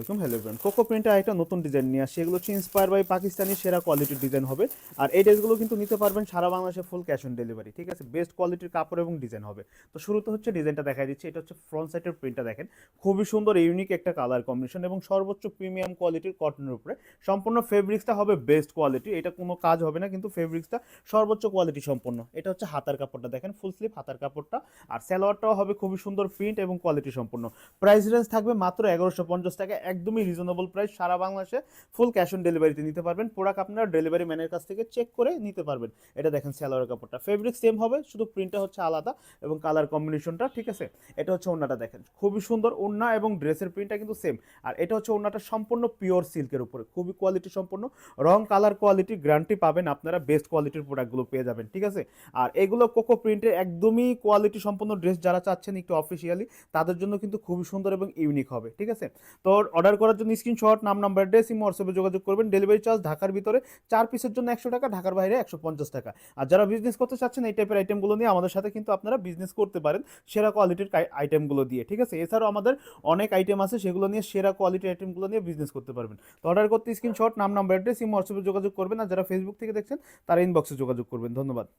আলাইকুম hello everyone cocoa প্রিন্টের একটা নতুন ডিজাইন নিয়ে আসছে। এগুলো হচ্ছে ইন্সপায়ার বাই পাকিস্তানি সেরা কোয়ালিটির ডিজাইন হবে। আর এই ড্রেসগুলো কিন্তু নিতে পারবেন সারা বাংলাদেশে ফুল ক্যাশ অন ডেলিভারি ঠিক আছে? বেস্ট কোয়ালিটির কাপড় এবং ডিজাইন হবে। তো শুরুতে হচ্ছে ডিজাইনটা দেখা দিচ্ছে। এটা হচ্ছে ফ্রন্ট সাইডের প্রিন্টটা দেখেন। খুবই সুন্দর ইউনিক একটা কালার কম্বিনেশন এবং সর্বোচ্চ প্রিমিয়াম কোয়ালিটির কটনের উপরে। সম্পূর্ণ ফেব্রিক্সটা হবে বেস্ট কোয়ালিটি এটা কোনো কাজ হবে না, কিন্তু ফেব্রিক্সটা সর্বোচ্চ কোয়ালিটি সম্পন্ন। এটা হচ্ছে হাতার কাপড়টা দেখেন ফুল স্লিভ হাতার কাপড়টা। আর সালোয়ারটাও হবে খুবই সুন্দর প্রিন্ট এবং কোয়ালিটি সম্পন্ন। প্রাইস রেঞ্জ থাকবে মাত্র এগারোশো পঞ্চাশ টাকা। একদমই রিজনেবল প্রাইস সারা বাংলাদেশে ফুল ক্যাশ অন ডেলিভারিতে নিতে পারবেন। প্রোডাক্ট আপনারা ডেলিভারি ম্যানের কাছ থেকে চেক করে নিতে পারবেন। এটা দেখেন স্যালোয়ার কাপড়টা। ফেব্রিক সেম হবে, শুধু প্রিন্টটা হচ্ছে আলাদা এবং কালার কম্বিনেশনটা ঠিক আছে? এটা হচ্ছে ওড়নাটা দেখেন। খুবই সুন্দর ওড়না এবং ড্রেসের প্রিন্টটা কিন্তু সেম আর এটা হচ্ছে ওড়নাটা সম্পূর্ণ পিওর সিল্কের উপরে। খুবই কোয়ালিটি সম্পূর্ণ। রং কালার কোয়ালিটি গ্যারান্টি পাবেন আপনারা। বেস্ট কোয়ালিটির প্রোডাক্টগুলো পেয়ে যাবেন, ঠিক আছে? আর এগুলো কোকো প্রিন্টের একদমই কোয়ালিটি সম্পন্ন ড্রেস যারা চাচ্ছেন একটু অফিসিয়ালি তাদের জন্য কিন্তু খুবই সুন্দর এবং ইউনিক হবে, ঠিক আছে? তো অর্ডার করার জন্য স্ক্রিনশট, নাম, নাম্বার ড্রেস ইমো হোয়াটসঅ্যাপে যোগাযোগ করবেন। ডেলিভারি চার্জ ঢাকার ভিতরে চার পিসের জন্য একশো টাকা, ঢাকার বাইরে একশো পঞ্চাশ টাকা। আর যারা বিজনেস করতে চাচ্ছেন, এই টাইপের আইটেমগুলো নিয়ে আমাদের সাথে কিন্তু আপনারা বিজনেস করতে পারেন সেরা কোয়ালিটির আইটেমগুলো দিয়ে, ঠিক আছে? এছাড়াও আমাদের অনেক আইটেম আছে সেগুলো নিয়ে সেরা কোয়ালিটির আইটেমগুলো নিয়ে বিজনেস করতে পারবেন। তো অর্ডার করতে স্ক্রিনশট, নাম, নাম্বার অ্যাড্রেস ইমো হোয়াটসঅ্যাপে যোগাযোগ করবেন। আর যারা ফেসবুক থেকে দেখছেন, তারা ইনবক্সে যোগাযোগ করবেন। ধন্যবাদ।